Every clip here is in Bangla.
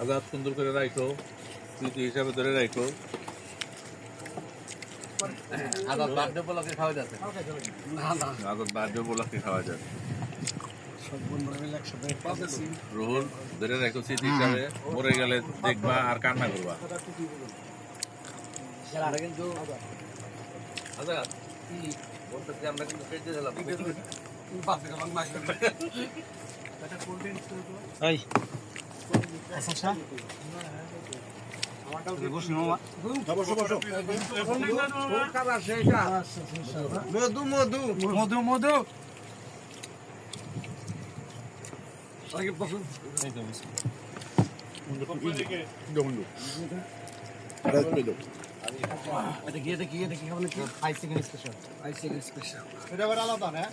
আজাদ সুন্দর করে রাখো স্মৃতি হিসাবে ধরে রাখো আবার বার্থডে উপলক্ষে খাওয়া যাচ্ছে। না না। আজাদ বার্থডে খাওয়া ধরে রাখো স্মৃতি হিসাবে। মরে গেলে দেখবা আর কান্না করবা। কিন্তু। আজাদ আমরা কিন্তু আচ্ছা। মধু মধু। মধু মধু। এটা গিয়ে দেখি খাবেন কি? স্পেশাল স্পেশাল এটা আবার আলাদা না? এটা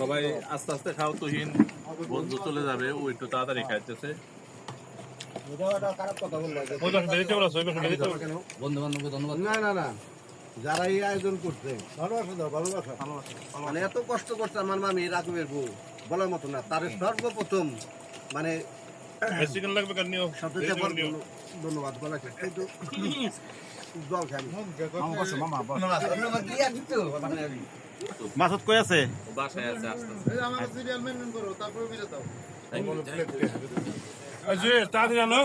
সবাই আস্তে আস্তে খাও তুহিন বন্ধু চলে যাবে ও একটু তাড়াতাড়ি খাইতেছে। বন্ধু বান্ধবকে ধন্যবাদ। না না না। যারা এই আয়োজন করছে ভালোবাসা দাও ভালোবাসা। মানে এত কষ্ট করছে আমার মামি রাকুবের বউ বলার মতো না। তার সর্বপ্রথম মানে ধন্যবাদ কিন্তু জল খাই ধন্যবাদ। মাসুদ কই আছে? ও বাসায় আছে আস্তে আস্তে। এই আমার সিরিয়াল মেনটেন করো তারপরে মিলে দাও এই যে তাড়াতাড়ি আনো।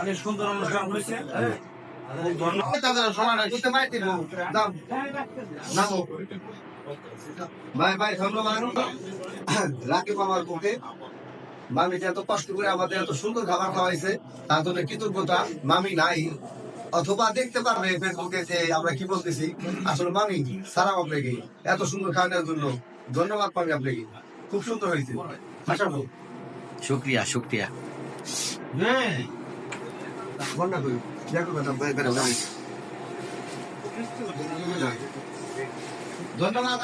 অনেক সুন্দর অনুষ্ঠান হয়েছে। অথবা দেখতে পারবে ফেসবুকে যে আমরা কি বলতেছি আসলে মামি সারা আপনাকে এত সুন্দর খাওয়ানোর জন্য ধন্যবাদ। পাবি আপনাকে খুব সুন্দর হয়েছে শুক্রিয়া শুক্রিয়া বন্যা করি ধন্যবাদ